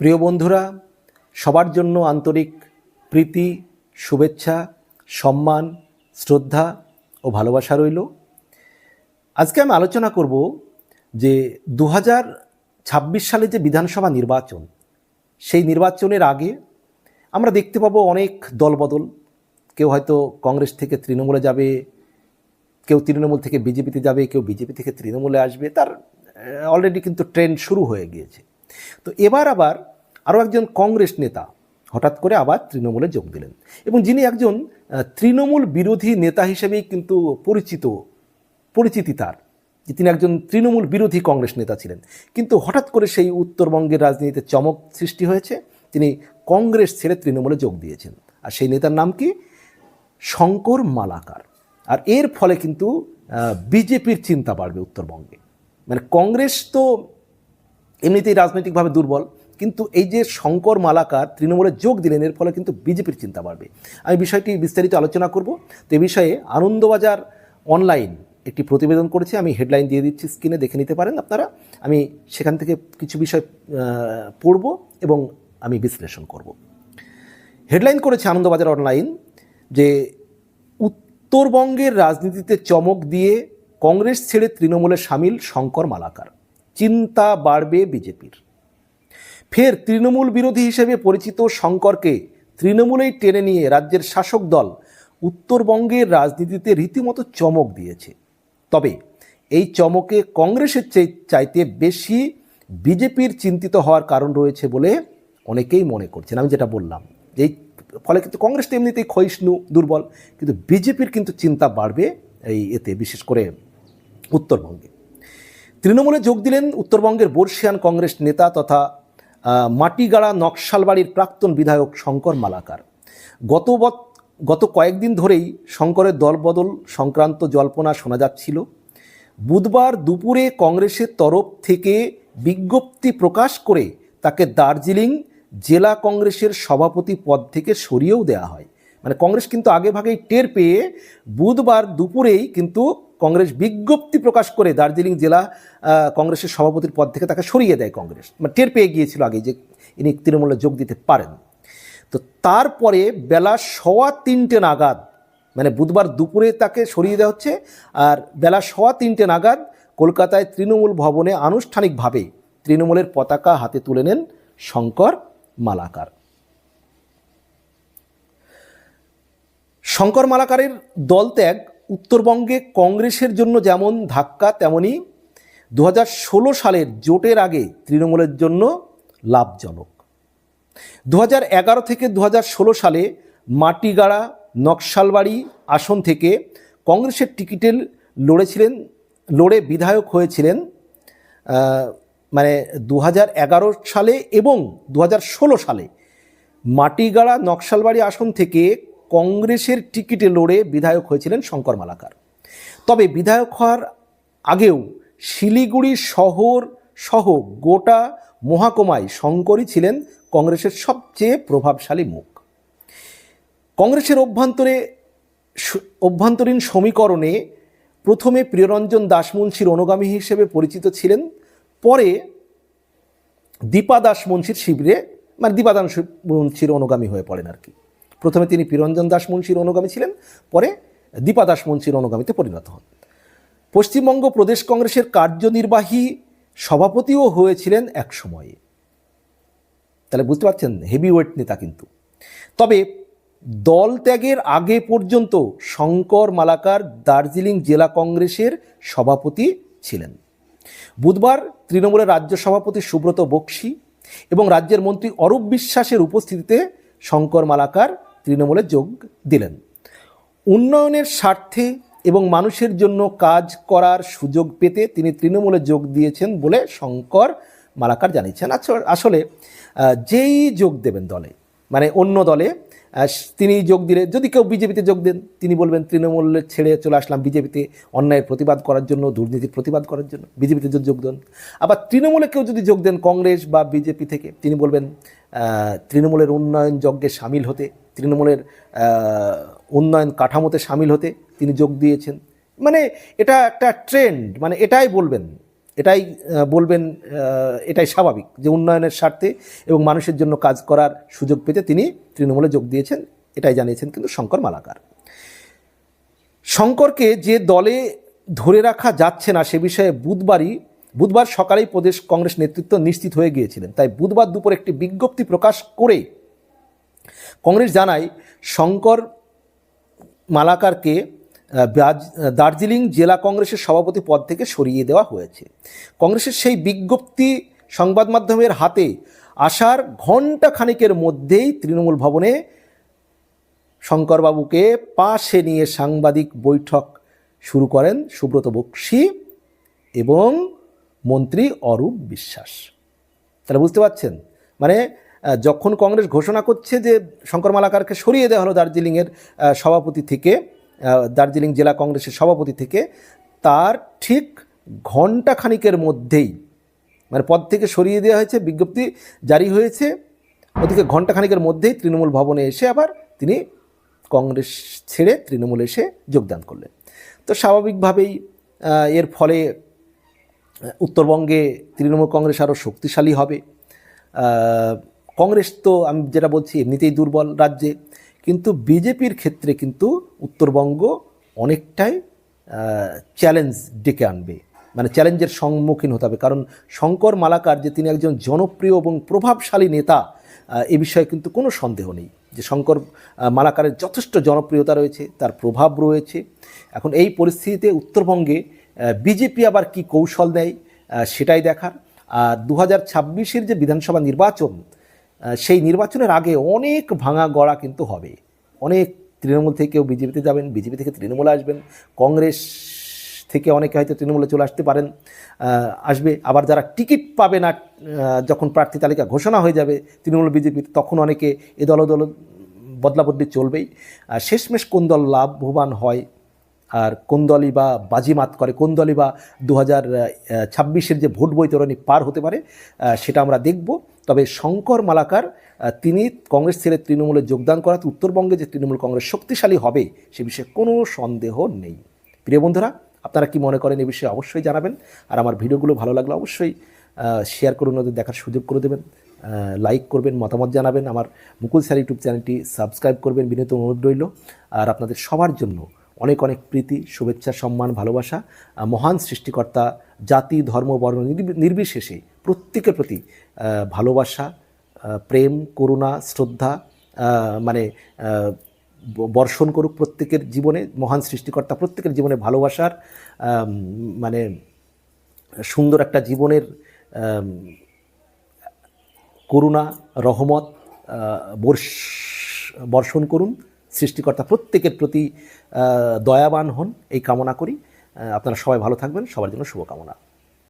প্রিয় বন্ধুরা, সবার জন্য আন্তরিক প্রীতি, শুভেচ্ছা, সম্মান, শ্রদ্ধা ও ভালোবাসা রইল। আজকে আমি আলোচনা করব যে দু সালে যে বিধানসভা নির্বাচন, সেই নির্বাচনের আগে আমরা দেখতে পাবো অনেক দলবদল। কেউ হয়তো কংগ্রেস থেকে তৃণমূলে যাবে, কেউ তৃণমূল থেকে বিজেপিতে যাবে, কেউ বিজেপি থেকে তৃণমূলে আসবে। তার অলরেডি কিন্তু ট্রেন্ড শুরু হয়ে গিয়েছে। তো এবার আবার আরও একজন কংগ্রেস নেতা হঠাৎ করে আবার তৃণমূলে যোগ দিলেন এবং যিনি একজন তৃণমূল বিরোধী নেতা হিসেবেই কিন্তু পরিচিত, পরিচিতি তার, যে তিনি একজন তৃণমূল বিরোধী কংগ্রেস নেতা ছিলেন। কিন্তু হঠাৎ করে সেই উত্তরবঙ্গের রাজনীতিতে চমক সৃষ্টি হয়েছে, তিনি কংগ্রেস ছেড়ে তৃণমূলে যোগ দিয়েছেন। আর সেই নেতার নাম কি? শঙ্কর মালাকার। আর এর ফলে কিন্তু বিজেপির চিন্তা বাড়বে উত্তরবঙ্গে। মানে কংগ্রেস তো এমনিতেই রাজনৈতিকভাবে দুর্বল, কিন্তু এই যে শঙ্কর মালাকার তৃণমূলে যোগ দিলেন, এর ফলে কিন্তু বিজেপির চিন্তা বাড়বে। আমি বিষয়টি বিস্তারিত আলোচনা করব। তো এ বিষয়ে আনন্দবাজার অনলাইন একটি প্রতিবেদন করেছে, আমি হেডলাইন দিয়ে দিচ্ছি, স্ক্রিনে দেখে নিতে পারেন আপনারা। আমি সেখান থেকে কিছু বিষয় পড়ব এবং আমি বিশ্লেষণ করব। হেডলাইন করেছে আনন্দবাজার অনলাইন যে উত্তরবঙ্গের রাজনীতিতে চমক দিয়ে কংগ্রেস ছেড়ে তৃণমূলে সামিল শঙ্কর মালাকার। চিন্তা বাড়বে বিজেপির। ফের তৃণমূল বিরোধী হিসেবে পরিচিত শঙ্করকে তৃণমূলেই টেনে নিয়ে রাজ্যের শাসক দল উত্তরবঙ্গের রাজনীতিতে রীতিমতো চমক দিয়েছে। তবে এই চমকে কংগ্রেসের চাইতে বেশি বিজেপির চিন্তিত হওয়ার কারণ রয়েছে বলে অনেকেই মনে করছেন। আমি যেটা বললাম এই ফলে কিন্তু কংগ্রেস তো এমনিতেই ক্ষয়িষ্ণু, দুর্বল, কিন্তু বিজেপির কিন্তু চিন্তা বাড়বে এই এতে, বিশেষ করে উত্তরবঙ্গে। তৃণমূলে যোগ দিলেন উত্তরবঙ্গের বর্ষিয়ান কংগ্রেস নেতা তথা মাটিগাড়া নকশালবাড়ির প্রাক্তন বিধায়ক শঙ্কর মালাকার। গত গত কয়েকদিন ধরেই শঙ্করের দলবদল সংক্রান্ত জল্পনা শোনা যাচ্ছিল। বুধবার দুপুরে কংগ্রেসের তরফ থেকে বিজ্ঞপ্তি প্রকাশ করে তাকে দার্জিলিং জেলা কংগ্রেসের সভাপতি পদ থেকে সরিয়েও দেওয়া হয়। মানে কংগ্রেস কিন্তু আগে ভাগেই টের পেয়ে বুধবার দুপুরেই কিন্তু কংগ্রেস বিজ্ঞপ্তি প্রকাশ করে দার্জিলিং জেলা কংগ্রেসের সভাপতির পদ থেকে তাকে সরিয়ে দেয় কংগ্রেস। মানে টের পেয়ে গিয়েছিল আগে যে ইনি তৃণমূলে যোগ দিতে পারেন। তো তারপরে বেলা সোয়া তিনটে নাগাদ মানে বুধবার দুপুরে তাকে সরিয়ে দেওয়া হচ্ছে, আর বেলা সোয়া তিনটে নাগাদ কলকাতায় তৃণমূল ভবনে আনুষ্ঠানিকভাবে তৃণমূলের পতাকা হাতে তুলে নেন শঙ্কর মালাকার। শঙ্কর মালাকারের দলত্যাগ উত্তরবঙ্গে কংগ্রেসের জন্য যেমন ধাক্কা, তেমনি দু হাজার ষোলো সালের জোটের আগে তৃণমূলের জন্য লাভজনক। দু থেকে দু হাজার ষোলো সালে মাটিগাড়া, নকশালবাড়ি আসন থেকে কংগ্রেসের টিকিটে লড়েছিলেন, লড়ে বিধায়ক হয়েছিলেন মানে দু হাজার এগারো সালে এবং দু হাজার ষোলো সালে মাটিগাড়া, নকশালবাড়ি আসন থেকে কংগ্রেসের টিকিটে লড়ে বিধায়ক হয়েছিলেন শঙ্কর মালাকার। তবে বিধায়ক হওয়ার আগেও শিলিগুড়ি শহর সহ গোটা মহাকুমায় শঙ্করই ছিলেন কংগ্রেসের সবচেয়ে প্রভাবশালী মুখ। কংগ্রেসের অভ্যন্তরে অভ্যন্তরীণ সমীকরণে প্রথমে প্রিয়রঞ্জন দাসমুন্সির অনুগামী হিসেবে পরিচিত ছিলেন, পরে দীপা দাস মুন্সির শিবিরে মানে দীপা দাস মুন্সির অনুগামী হয়ে পড়েন আর কি। প্রথমে তিনি প্রিয়রঞ্জন দাস মুন্সির অনুগামী ছিলেন, পরে দীপা দাস মুন্সির অনুগামীতে পরিণত হন। পশ্চিমবঙ্গ প্রদেশ কংগ্রেসের কার্যনির্বাহী সভাপতিও হয়েছিলেন এক সময়ে তাহলে বুঝতে পারছেন হেভি ওয়েট নেতা কিন্তু। তবে দল ত্যাগের আগে পর্যন্ত শঙ্কর মালাকার দার্জিলিং জেলা কংগ্রেসের সভাপতি ছিলেন। বুধবার তৃণমূলের রাজ্য সভাপতি সুব্রত বক্সি এবং রাজ্যের মন্ত্রী অরূপ বিশ্বাসের উপস্থিতিতে শঙ্কর মালাকার তৃণমূলে যোগ দিলেন। উন্নয়নের স্বার্থে এবং মানুষের জন্য কাজ করার সুযোগ পেতে তিনি তৃণমূলে যোগ দিয়েছেন বলে শঙ্কর মালাকার জানিয়েছেন। আসলে যেই যোগ দেবেন দলে মানে অন্য দলে তিনি যোগ দিলে, যদি কেউ বিজেপিতে যোগ দেন, তিনি বলবেন তৃণমূলের ছেড়ে চলে আসলাম বিজেপিতে অন্যায়ের প্রতিবাদ করার জন্য, দুর্নীতির প্রতিবাদ করার জন্য, বিজেপিতে যদি যোগ দেন। আবার তৃণমূলে কেউ যদি যোগ দেন, কংগ্রেস বা বিজেপি থেকে, তিনি বলবেন তৃণমূলের উন্নয়ন যজ্ঞে সামিল হতে, তৃণমূলের উন্নয়ন কাঠামোতে সামিল হতে তিনি যোগ দিয়েছেন। মানে এটা একটা ট্রেন্ড মানে এটাই বলবেন। এটাই বলবেন এটাই স্বাভাবিক যে উন্নয়নের স্বার্থে এবং মানুষের জন্য কাজ করার সুযোগ পেতে তিনি তৃণমূলে যোগ দিয়েছেন, এটাই জানিয়েছেন কিন্তু শঙ্কর মালাকার। শঙ্করকে যে দলে ধরে রাখা যাচ্ছে না সে বিষয়ে বুধবারই, বুধবার সকালেই প্রদেশ কংগ্রেস নেতৃত্ব নিশ্চিত হয়ে গিয়েছিলেন। তাই বুধবার দুপুর একটি বিজ্ঞপ্তি প্রকাশ করে কংগ্রেস জানায়, শঙ্কর মালাকারকে দার্জিলিং জেলা কংগ্রেসের সভাপতি পদ থেকে সরিয়ে দেওয়া হয়েছে। কংগ্রেসের সেই বিজ্ঞপ্তি সংবাদ মাধ্যমের হাতে আসার ঘণ্টা খানিকের মধ্যেই তৃণমূল ভবনে শঙ্করবাবুকে পাশে নিয়ে সাংবাদিক বৈঠক শুরু করেন সুব্রত বক্সি এবং মন্ত্রী অরূপ বিশ্বাস। তাহলে বুঝতে পারছেন? মানে যখন কংগ্রেস ঘোষণা করছে যে শঙ্কর মালাকারকে সরিয়ে দেওয়া হলো দার্জিলিংয়ের সভাপতি থেকে দার্জিলিং জেলা কংগ্রেসের সভাপতি থেকে তার ঠিক ঘণ্টা খানিকের মধ্যেই মানে পদ থেকে সরিয়ে দেওয়া হয়েছে, বিজ্ঞপ্তি জারি হয়েছে, ওদিকে ঘণ্টা খানিকের মধ্যেই তৃণমূল ভবনে এসে আবার তিনি কংগ্রেস ছেড়ে তৃণমূলে এসে যোগদান করলেন। তো স্বাভাবিকভাবেই এর ফলে উত্তরবঙ্গে তৃণমূল কংগ্রেস আরও শক্তিশালী হবে। কংগ্রেস তো আমি যেটা বলছি, এমনিতেই দুর্বল রাজ্যে। কিন্তু বিজেপির ক্ষেত্রে কিন্তু উত্তরবঙ্গ অনেকটাই চ্যালেঞ্জ ডেকে আনবে। মানে চ্যালেঞ্জের সম্মুখীন হতে হবে। কারণ শঙ্কর মালাকার যে তিনি একজন জনপ্রিয় এবং প্রভাবশালী নেতা এ বিষয়ে কিন্তু কোনো সন্দেহ নেই। যে শঙ্কর মালাকারের যথেষ্ট জনপ্রিয়তা রয়েছে, তার প্রভাব রয়েছে। এখন এই পরিস্থিতিতে উত্তরবঙ্গে বিজেপি আবার কি কৌশল দেয় সেটাই দেখার। আর দু হাজার যে বিধানসভা নির্বাচন সেই নির্বাচনের আগে অনেক ভাঙা গড়া কিন্তু হবে। অনেক তৃণমূল থেকেও বিজেপিতে যাবেন, বিজেপি থেকে তৃণমূলে আসবেন, কংগ্রেস থেকে অনেকে হয়তো তৃণমূলে চলে আসতে পারেন আসবে। আবার যারা টিকিট পাবে না যখন প্রার্থী তালিকা ঘোষণা হয়ে যাবে তৃণমূল বিজেপির তখন অনেকে এ দল দল বদলাবদলি চলবেই। শেষমেশ কোন দল লাভবান হয়, আর কোন দলই বা বাজিমাত করে, কোন দলই বা দু হাজার ছাব্বিশের যে ভোট বৈতরণী পার হতে পারে সেটা আমরা দেখব। তবে শঙ্কর মালাকার তিনি কংগ্রেস ছেড়ে তৃণমূলে যোগদান করাতে উত্তরবঙ্গে যে তৃণমূল কংগ্রেস শক্তিশালী হবে সে বিষয়ে কোনো সন্দেহ নেই। প্রিয় বন্ধুরা, আপনারা কি মনে করেন এ বিষয়ে অবশ্যই জানাবেন। আর আমার ভিডিওগুলো ভালো লাগলে অবশ্যই শেয়ার করুন, ওদের দেখার সুযোগ করে দেবেন। লাইক করবেন, মতামত জানাবেন। আমার মুকুল স্যার ইউটিউব চ্যানেলটি সাবস্ক্রাইব করবেন, বিনীত অনুরোধ রইল। আর আপনাদের সবার জন্য অনেক অনেক প্রীতি, শুভেচ্ছা, সম্মান, ভালোবাসা মহান সৃষ্টিকর্তা, জাতি, ধর্ম, বর্ণ নির্বি- নির্বিশেষে প্রত্যেকের প্রতি ভালোবাসা প্রেম, করুণা, শ্রদ্ধা মানে বর্ষণ করুক প্রত্যেকের জীবনে, মহান সৃষ্টিকর্তা প্রত্যেকের জীবনে ভালোবাসার মানে সুন্দর একটা জীবনের করুণা, রহমত বর্ষ- বর্ষণ করুন। সৃষ্টিকর্তা প্রত্যেকের প্রতি দয়াবান হন। এই কামনা করি। আপনারা সবাই ভালো থাকবেন। সবার জন্য শুভকামনা।